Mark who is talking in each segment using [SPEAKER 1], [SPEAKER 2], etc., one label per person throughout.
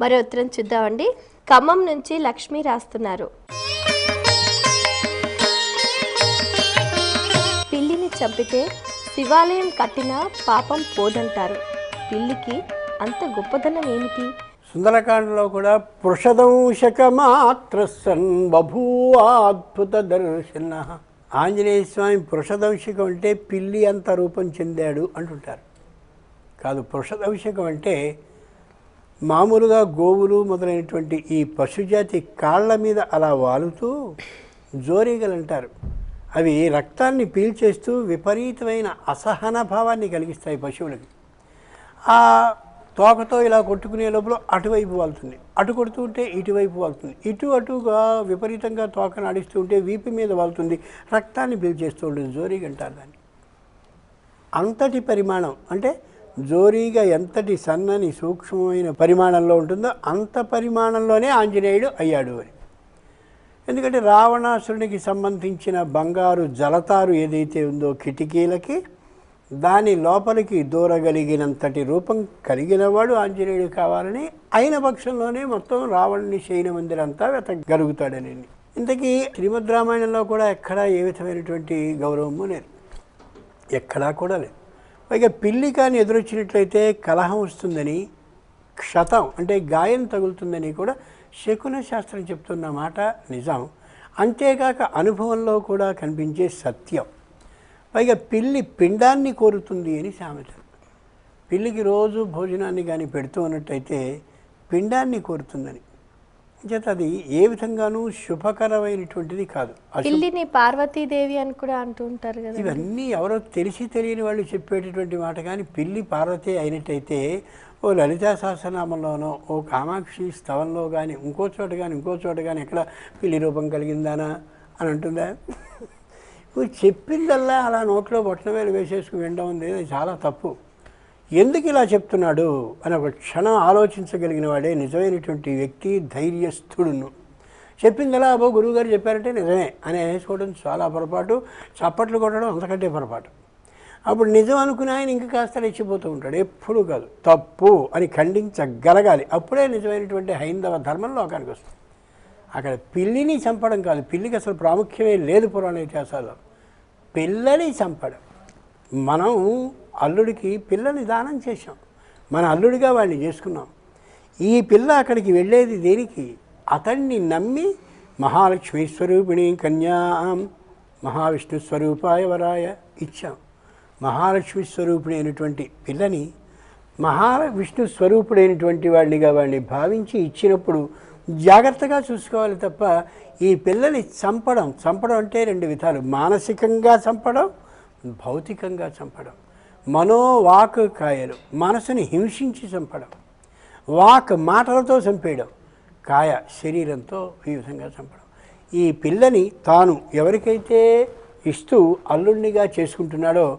[SPEAKER 1] మరో ఉత్తరం చూద్దామండి. ఖమ్మం నుంచి లక్ష్మి రాస్తున్నారు. పిల్లిని చంపితే శివాలయం కట్టినా పాపం పోదంటారు. పిల్లికి అంత గొప్పదనం ఏమిటి?
[SPEAKER 2] సుందరకాండలో కూడా పృషదంశకమాత్ర సన్ బభూవాద్భుత దర్శన. ఆంజనేయ స్వామి పృషదంశకం అంటే పిల్లి అంత రూపం చెందాడు అంటుంటారు. కాదు పృషదంశకం అంటే మామూలుగా గోవులు మొదలైనటువంటి ఈ పశుజాతి కాళ్ళ మీద అలా వాలుతూ జోరీగలు అంటారు. అవి రక్తాన్ని పీల్చేస్తూ విపరీతమైన అసహన భావాన్ని కలిగిస్తాయి పశువులకి. ఆ తోకతో ఇలా కొట్టుకునే లోపల అటువైపు వాళ్తుంది అటు కొడుతూ ఉంటే ఇటువైపు వాళ్తుంది ఇటు అటుగా విపరీతంగా తోకను ఆడిస్తూ ఉంటే వీపు మీద వాళ్తుంది రక్తాన్ని పీల్చేస్తూ ఉంటుంది. జోరీగా అంటారు దాన్ని. అంతటి పరిమాణం అంటే జోరీగా ఎంతటి సన్నని సూక్ష్మమైన పరిమాణంలో ఉంటుందో అంత పరిమాణంలోనే ఆంజనేయుడు అయ్యాడు అని. ఎందుకంటే రావణాసురునికి సంబంధించిన బంగారు జలతారు ఏదైతే ఉందో కిటికీలకి దాని లోపలికి దూరగలిగినంతటి రూపం కలిగినవాడు ఆంజనేయుడు కావాలని అయిన పక్షంలోనే మొత్తం రావణుని శయన మందిరంతా వెతగలుగుతాడని ఇంతకీ శ్రీమద్ రామాయణంలో కూడా ఎక్కడా ఏ విధమైనటువంటి గౌరవము లేదు. ఎక్కడా కూడా లేదు. పైగా పిల్లి కానీ ఎదురొచ్చినట్లయితే కలహం వస్తుందని క్షతం అంటే గాయం తగులుతుందని కూడా శకున శాస్త్రం చెప్తున్న మాట నిజం. అంతేకాక అనుభవంలో కూడా కనిపించే సత్యం. పైగా పిల్లి పిండాన్ని కోరుతుంది అని సామెత పిల్లికి రోజు భోజనాన్ని కానీ పెడుతూ ఉన్నట్టయితే పిండాన్ని కోరుతుందని. చేత అది ఏ విధంగానూ శుభకరమైనటువంటిది కాదు.
[SPEAKER 1] పిల్లిని పార్వతీదేవి అని కూడా అంటూ ఉంటారు కదా.
[SPEAKER 2] ఇవన్నీ ఎవరో తెలిసి తెలియని వాళ్ళు చెప్పేటటువంటి మాట. కానీ పిల్లి పార్వతి అయినట్టయితే ఓ లలితా సహస్రనామంలోనో ఓ కామాక్షి స్థవంలో కానీ ఇంకో చోట కానీ ఇంకో చోట కానీ ఎక్కడ పిల్లి రూపం కలిగిందానా అని అంటుందా? చెప్పిందల్లా అలా నోట్లో బొట్టన వేలు వేసేసుకుని వినడం ఉంది అది చాలా తప్పు. ఎందుకు ఇలా చెప్తున్నాడు అని ఒక క్షణం ఆలోచించగలిగిన వాడే నిజమైనటువంటి వ్యక్తి ధైర్యస్థుడును. చెప్పింది ఎలా అబ్బో గురువుగారు చెప్పారంటే నిజమే. అని వేసుకోవడం చాలా పొరపాటు. చప్పట్లు కొట్టడం అంతకంటే పొరపాటు. అప్పుడు నిజం అనుకుని ఆయన ఇంకా కాస్త రెచ్చిపోతూ ఉంటాడు. ఎప్పుడు కాదు. తప్పు అని ఖండించగలగాలి. అప్పుడే నిజమైనటువంటి హైందవ ధర్మం లోకానికి వస్తుంది. అక్కడ పిల్లిని చంపడం కాదు. పిల్లికి అసలు ప్రాముఖ్యమే లేదు పురాణ ఇతిహాసాల్లో. పిల్లని చంపడం. మనం అల్లుడికి పిల్లని దానం చేశాం. మన అల్లుడిగా వాడిని చేసుకున్నాం. ఈ పిల్ల అక్కడికి వెళ్ళేది దేనికి? అతన్ని నమ్మి మహాలక్ష్మి స్వరూపిణి కన్యాం మహావిష్ణు స్వరూపాయ వరాయ ఇచ్చాం. మహాలక్ష్మి స్వరూపిణి అయినటువంటి పిల్లని మహావిష్ణు స్వరూపుడైనటువంటి వాడినిగా వాడిని భావించి ఇచ్చినప్పుడు జాగ్రత్తగా చూసుకోవాలి తప్ప ఈ పిల్లని చంపడం చంపడం అంటే రెండు విధాలు. మానసికంగా చంపడం భౌతికంగా చంపడం. మనో వాక్ కాయలు. మనసుని హింసించి చంపడం. వాక్ మాటలతో చంపేయడం. కాయ శరీరంతో ఈ విధంగా చంపడం. ఈ పిల్లని తాను ఎవరికైతే ఇస్తూ అల్లుడినిగా చేసుకుంటున్నాడో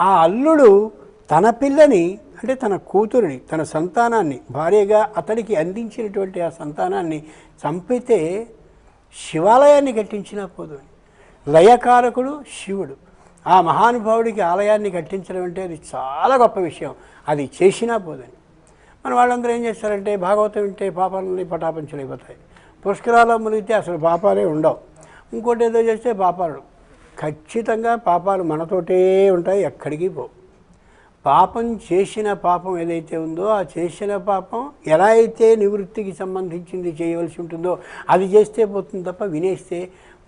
[SPEAKER 2] ఆ అల్లుడు తన పిల్లని అంటే తన కూతురిని తన సంతానాన్ని భార్యగా అతడికి అందించినటువంటి ఆ సంతానాన్ని చంపితే శివాలయాన్ని కట్టించినా పోదు లయకారకుడు శివుడు. ఆ మహానుభావుడికి ఆలయాన్ని కట్టించడం అంటే అది చాలా గొప్ప విషయం. అది చేసినా పోదని మన వాళ్ళందరూ ఏం చేస్తారంటే భాగవతం వింటే పాపాలని పటాపంచలైపోతాయి. పుష్కరాల్లో మునిగితే అసలు పాపాలే ఉండవు. ఇంకోటి ఏదో చేస్తే పాపాలు ఖచ్చితంగా పాపాలు మనతోటే ఉంటాయి ఎక్కడికి పోవు. పాపం చేసిన పాపం ఏదైతే ఉందో ఆ చేసిన పాపం ఎలా అయితే నివృత్తికి సంబంధించింది చేయవలసి ఉంటుందో అది చేస్తే పోతుంది తప్ప వినేస్తే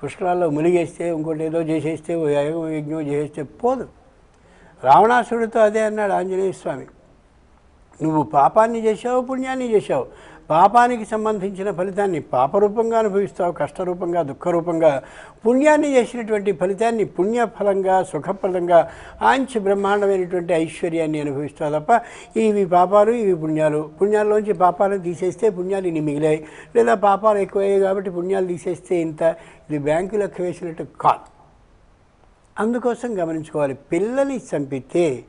[SPEAKER 2] పుష్కరాల్లో మునిగేస్తే ఇంకోటి ఏదో చేసేస్తే ఓ యాగం యజ్ఞం చేసేస్తే పోదు. రావణాసుడితో అదే అన్నాడు ఆంజనేయ స్వామి నువ్వు పాపాన్ని చేశావు పుణ్యాన్ని చేశావు. పాపానికి సంబంధించిన ఫలితాన్ని పాపరూపంగా అనుభవిస్తావు కష్టరూపంగా దుఃఖరూపంగా పుణ్యాన్ని చేసినటువంటి ఫలితాన్ని పుణ్యఫలంగా సుఖప్రదంగా ఆంచి బ్రహ్మాండమైనటువంటి ఐశ్వర్యాన్ని అనుభవిస్తావు తప్ప ఇవి పాపాలు ఇవి పుణ్యాలు. పుణ్యాల్లోంచి పాపాలను తీసేస్తే పుణ్యాలు ఇన్ని మిగిలాయి. లేదా పాపాలు ఎక్కువయ్యాయి కాబట్టి పుణ్యాలు తీసేస్తే ఇంత. ఇది బ్యాంకు లెక్క వేసినట్టు కాల్ అందుకోసం గమనించుకోవాలి. పిల్లని చంపితే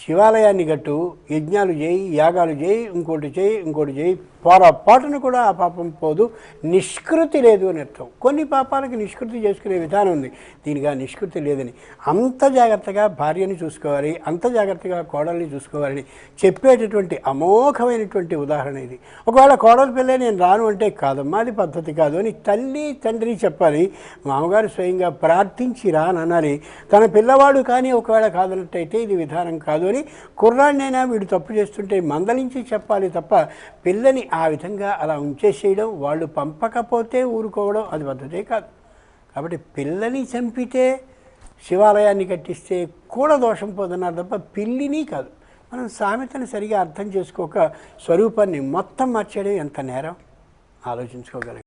[SPEAKER 2] శివాలయాన్ని గట్టు యజ్ఞాలు చేయి యాగాలు చేయి ఇంకోటి చేయి ఇంకోటి చేయి. పొరపాటును కూడా ఆ పాపం పోదు. నిష్కృతి లేదు అని అర్థం. కొన్ని పాపాలకి నిష్కృతి చేసుకునే విధానం ఉంది. దీనికి ఆ నిష్కృతి లేదని. అంత జాగ్రత్తగా భార్యని చూసుకోవాలి అంత జాగ్రత్తగా కోడల్ని చూసుకోవాలని చెప్పేటటువంటి అమోఘమైనటువంటి ఉదాహరణ ఇది. ఒకవేళ కోడలు పిల్లే నేను రాను అంటే కాదమ్మా అది పద్ధతి కాదు అని తల్లి తండ్రి చెప్పాలి మామగారు స్వయంగా ప్రార్థించి రాననాలి తన పిల్లవాడు కానీ ఒకవేళ కాదన్నట్టయితే ఇది విధానం కాదు. కాదు అని కుర్రాడినైనా వీడు తప్పు చేస్తుంటే మందలించి చెప్పాలి తప్ప పిల్లని ఆ విధంగా అలా ఉంచేసేయడం వాళ్ళు పంపకపోతే ఊరుకోవడం అది పద్ధతే కాదు. కాబట్టి పిల్లని చంపితే శివాలయాన్ని కట్టిస్తే కూడా దోషం పోతున్నారు తప్ప పిల్లిని కాదు. మనం సామెతను సరిగా అర్థం చేసుకోక స్వరూపాన్ని మొత్తం మార్చేయడం ఎంత నేరం? ఆలోచించుకోగలం.